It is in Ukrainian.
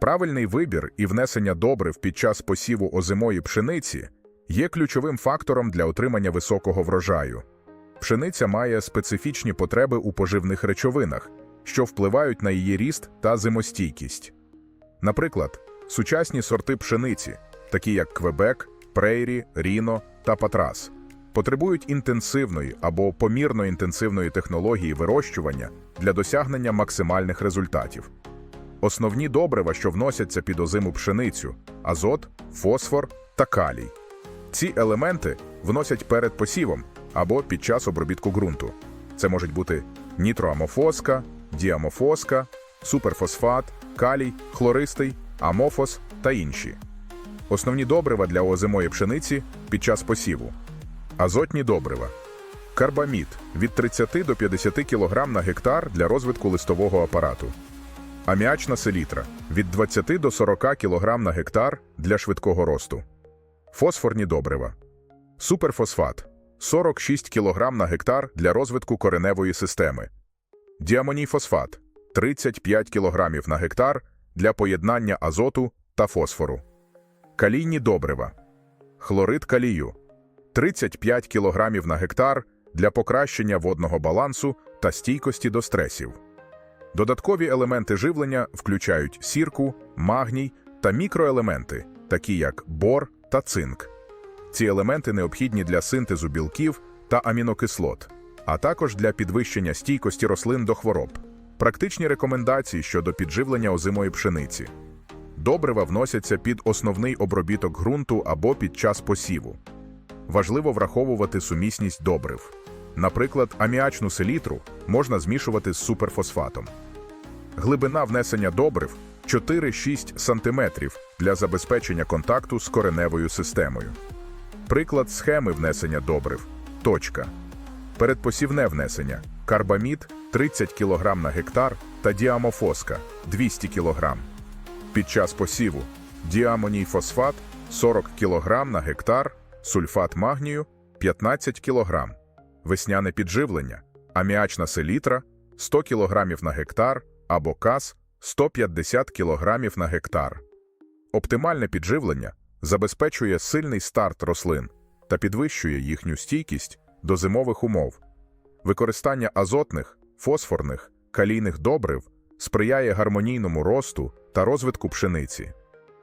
Правильний вибір і внесення добрив під час посіву озимої пшениці є ключовим фактором для отримання високого врожаю. Пшениця має специфічні потреби у поживних речовинах, що впливають на її ріст та зимостійкість. Наприклад, сучасні сорти пшениці, такі як Квебек, Прейрі, Ріно та Патрас, потребують інтенсивної або помірно інтенсивної технології вирощування для досягнення максимальних результатів. Основні добрива, що вносяться під озиму пшеницю азот, фосфор та калій. Ці елементи вносять перед посівом або під час обробітку ґрунту. Це можуть бути нітроамофоска, діамофоска, суперфосфат, калій, хлористий, амофос та інші. Основні добрива для озимої пшениці під час посіву. Азотні добрива. Карбамід від 30 до 50 кг на гектар для розвитку листового апарату. Аміачна селітра від 20 до 40 кг на гектар для швидкого росту. Фосфорні добрива. Суперфосфат 46 кг на гектар для розвитку кореневої системи. Діамоній фосфат 35 кг на гектар для поєднання азоту та фосфору. Калійні добрива. Хлорид калію 35 кг на гектар для покращення водного балансу та стійкості до стресів. Додаткові елементи живлення включають сірку, магній та мікроелементи, такі як бор та цинк. Ці елементи необхідні для синтезу білків та амінокислот, а також для підвищення стійкості рослин до хвороб. Практичні рекомендації щодо підживлення озимої пшениці. Добрива вносяться під основний обробіток ґрунту або під час посіву. Важливо враховувати сумісність добрив. Наприклад, аміачну селітру можна змішувати з суперфосфатом. Глибина внесення добрив 4-6 см для забезпечення контакту з кореневою системою. Приклад схеми внесення добрив. Точка. Передпосівне внесення. Карбамід 30 кг на гектар та діамофоска 200 кг. Під час посіву діамоній фосфат 40 кг на гектар, сульфат магнію 15 кг. Весняне підживлення, аміачна селітра 100 кг на гектар або кас 150 кг на гектар. Оптимальне підживлення забезпечує сильний старт рослин та підвищує їхню стійкість до зимових умов. Використання азотних, фосфорних, калійних добрив сприяє гармонійному росту та розвитку пшениці.